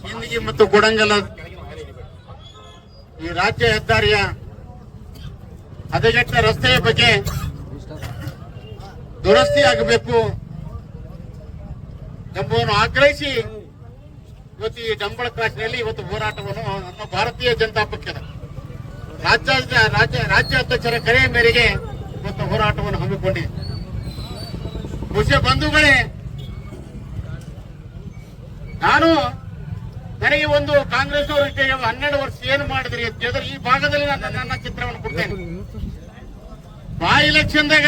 ಸಿಂದಗಿ ಮತ್ತು ಕೊಡಂಗಲ ಈ ರಾಜ್ಯ ಹೆದ್ದಾರಿಯ ಹದಗೆಟ್ಟ ರಸ್ತೆಯ ಬಗ್ಗೆ ದುರಸ್ತಿ ಆಗಬೇಕು ಎಂಬುದನ್ನು ಆಗ್ರಹಿಸಿ ಇವತ್ತು ಈ ಡಂಬಳ ಕ್ರಾಸ್ನಲ್ಲಿ ಇವತ್ತು ಹೋರಾಟವನ್ನು ನಮ್ಮ ಭಾರತೀಯ ಜನತಾ ಪಕ್ಷದ ರಾಜ್ಯ ರಾಜ್ಯ ರಾಜ್ಯಾಧ್ಯಕ್ಷರ ಕರೆಯ ಮೇರೆಗೆ ಇವತ್ತು ಹೋರಾಟವನ್ನು ಹಮ್ಮಿಕೊಂಡಿದೆ. ಬಹುಶಃ ಬಂಧುಗಳೇ, ನಾನು ನನಗೆ ಒಂದು ಕಾಂಗ್ರೆಸ್ ಅವರು ಹನ್ನೆರಡು ವರ್ಷ ಏನು ಮಾಡಿದ್ರಿ ಈ ಭಾಗದಲ್ಲಿ ನಾನು ನನ್ನ ಚಿತ್ರವನ್ನು ಕೊಡ್ತೇನೆ. ಬಾ ಇಲೆಕ್ಷನ್ದಾಗ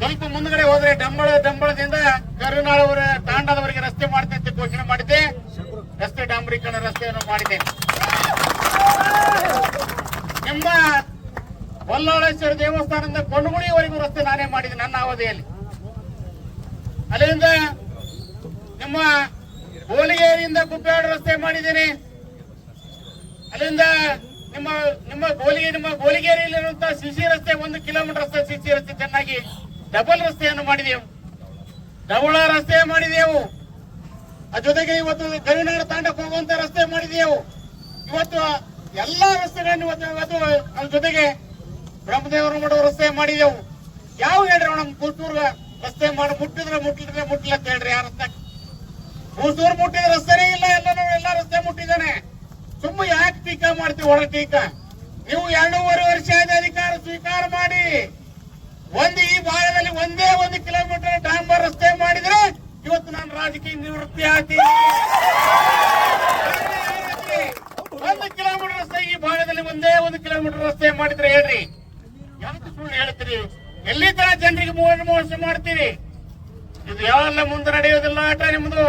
ಸ್ವಲ್ಪ ಮುಂದ್ಗಡೆ ಹೋದ್ರೆ ಡಂಬಳ ಡಂಬಳದಿಂದ ಕರುನಾಳವರ ತಾಂಡದವರಿಗೆ ರಸ್ತೆ ಮಾಡ್ತೇನೆ ಅಂತ ಘೋಷಣೆ ಮಾಡಿದ್ದೆ. ರಸ್ತೆ ಡಾಂಬರೀಕರಣ ರಸ್ತೆಯನ್ನು ಮಾಡಿದೆ. ನಿಮ್ಮ ಹೊಲ್ಲಾಳೇಶ್ವರ ದೇವಸ್ಥಾನದಿಂದ ಕೊಂಡಗುಳಿಯವರೆಗೂ ರಸ್ತೆ ನಾನೇ ಮಾಡಿದೆ, ನನ್ನ ಅವಧಿಯಲ್ಲಿ. ಅಲ್ಲಿಂದ ನಿಮ್ಮ ಗೋಲಿಗೆಯಿಂದ ಗುಬ್ಬೇಡ ರಸ್ತೆ ಮಾಡಿದ್ದೀನಿ. ಅಲ್ಲಿಂದ ನಿಮ್ಮ ನಿಮ್ಮ ಗೋಲಿಗೆ, ನಿಮ್ಮ ಗೋಲಿಗೇರಿಯಲ್ಲಿರುವಂತಹ ಸಿಸಿ ರಸ್ತೆ, ಒಂದು ಕಿಲೋಮೀಟರ್ ರಸ್ತೆ ಸಿಸಿ ರಸ್ತೆ ಚೆನ್ನಾಗಿ ಡಬಲ್ ರಸ್ತೆಯನ್ನು ಮಾಡಿದೆವು. ಡಬಳ ರಸ್ತೆ ಮಾಡಿದೆವು. ಅದ್ರ ಜೊತೆಗೆ ಇವತ್ತು ಗವಿನಾಡ ತಾಂಡಕ್ಕೆ ಹೋಗುವಂತ ರಸ್ತೆ ಮಾಡಿದೆವು. ಇವತ್ತು ಎಲ್ಲಾ ರಸ್ತೆಗಳನ್ನು ಇವತ್ತು ಇವತ್ತು ಅದ್ರ ಜೊತೆಗೆ ಬ್ರಹ್ಮದೇವರು ಮಾಡೋ ರಸ್ತೆ ಮಾಡಿದೆವು. ಯಾವ ಹೇಳ್ರಿ ನಮ್ಮ ಕೂತೂರ್ಗ ರಸ್ತೆ ಮಾಡಿ, ಮುಟ್ಟಿದ್ರೆ ಮುಟ್ಟಿದ್ರೆ ಮುಟ್ಟಿಲ್ಲ ಹೇಳ್ರಿ ಆ ರಸ್ತೆ ಕೂತೂರು ಮುಟ್ಟಿದ ರಸ್ತೆನೇ ಇಲ್ಲ ಎಲ್ಲ ಎಲ್ಲ ರಸ್ತೆ ಮುಟ್ಟಿದ್ದಾನೆ. ಸುಮ್ಮ ಯಾಕೆ ಟೀಕಾ ಮಾಡ್ತೀವಿ ಒಳ ಟೀಕಾ? ನೀವು ಎರಡೂವರೆ ವರ್ಷ ಆದ ಅಧಿಕಾರ ಸ್ವೀಕಾರ ಮಾಡಿ. ಒಂದು ಈ ಭಾಗದಲ್ಲಿ ಒಂದೇ ಒಂದು ಕಿಲೋಮೀಟರ್ ಡಾಂಬರ್ ರಸ್ತೆ ಮಾಡಿದ್ರೆ ಇವತ್ತು ನಾನು ರಾಜಕೀಯ ನಿವೃತ್ತಿ ಆಗ್ತೀನಿ ಒಂದು ಕಿಲೋಮೀಟರ್ ರಸ್ತೆ, ಈ ಭಾಗದಲ್ಲಿ ಒಂದೇ ಒಂದು ಕಿಲೋಮೀಟರ್ ರಸ್ತೆ ಮಾಡಿದ್ರೆ ಹೇಳ್ರಿ. ಯಾಕೆ ಸುಳ್ಳು ಹೇಳ್ತೀರಿ? ಎಲ್ಲಿ ತರ ಜನರಿಗೆ ಮೋಸ ಮಾಡ್ತೀರಿ? ಇದು ಯಾವೆಲ್ಲ ಮುಂದೆ ನಡೆಯೋದಿಲ್ಲ ಆಟ ನಿಮ್ದು?